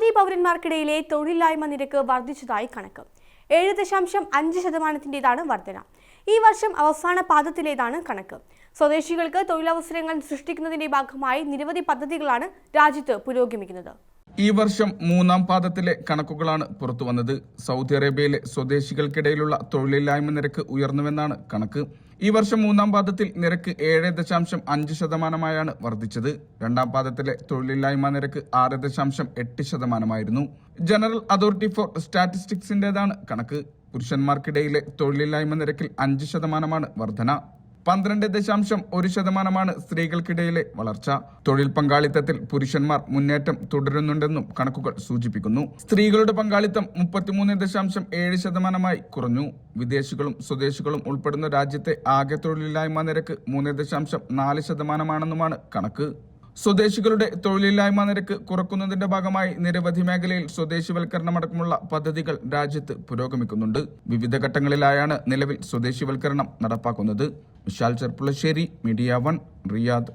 Saudi പൗരന്മാർക്കിടയിലെ തൊഴിലില്ലായ്മ നിരക്ക് വർദ്ധിച്ചതായി കണക്ക്. ഏഴ് ദശാംശം അഞ്ച് ശതമാനത്തിന്റെതാണ് വർധന. ഈ വർഷം അവസാന പാദത്തിലേതാണ് കണക്ക്. സ്വദേശികൾക്ക് തൊഴിലവസരങ്ങൾ സൃഷ്ടിക്കുന്നതിന്റെ ഭാഗമായി നിരവധി പദ്ധതികളാണ് രാജ്യത്ത് പുരോഗമിക്കുന്നത്. ഈ വർഷം മൂന്നാം പാദത്തിലെ കണക്കുകളാണ് പുറത്തു വന്നത്. സൗദി അറേബ്യയിലെ സ്വദേശികൾക്കിടയിലുള്ള തൊഴിലില്ലായ്മ നിരക്ക് ഉയർന്നുവെന്നാണ് കണക്ക്. ഈ വർഷം മൂന്നാം പാദത്തിൽ നിരക്ക് ഏഴ് ദശാംശം അഞ്ച് ശതമാനമായാണ് വർദ്ധിച്ചത്. രണ്ടാം പാദത്തിലെ തൊഴിലില്ലായ്മ നിരക്ക് ആറ് ദശാംശം എട്ട് ശതമാനമായിരുന്നു. ജനറൽ അതോറിറ്റി ഫോർ സ്റ്റാറ്റിസ്റ്റിക്സിന്റേതാണ് കണക്ക്. പുരുഷന്മാർക്കിടയിലെ തൊഴിലില്ലായ്മ നിരക്കിൽ അഞ്ച് ശതമാനമാണ് വർധന. പന്ത്രണ്ട് ദശാംശം ഒരു ശതമാനമാണ് സ്ത്രീകൾക്കിടയിലെ വളർച്ച. തൊഴിൽ പങ്കാളിത്തത്തിൽ പുരുഷന്മാർ മുന്നേറ്റം തുടരുന്നുണ്ടെന്നും കണക്കുകൾ സൂചിപ്പിക്കുന്നു. സ്ത്രീകളുടെ പങ്കാളിത്തം മുപ്പത്തിമൂന്ന് ദശാംശം ഏഴ് ശതമാനമായി കുറഞ്ഞു. വിദേശികളും സ്വദേശികളും ഉൾപ്പെടുന്ന രാജ്യത്തെ ആകെ തൊഴിലില്ലായ്മ നിരക്ക് മൂന്ന് ദശാംശം നാല് ശതമാനമാണെന്നുമാണ് കണക്ക്. സ്വദേശികളുടെ തൊഴിലില്ലായ്മ നിരക്ക് കുറക്കുന്നതിന്റെ ഭാഗമായി നിരവധി മേഖലയിൽ സ്വദേശിവൽക്കരണം സ്വദേശിവൽക്കരണമടക്കമുള്ള പദ്ധതികൾ രാജ്യത്ത് പുരോഗമിക്കുന്നുണ്ട്. വിവിധ ഘട്ടങ്ങളിലായാണ് നിലവിൽ സ്വദേശിവൽക്കരണം നടപ്പാക്കുന്നത്. Vishal Cherpulassery media one Riyadh.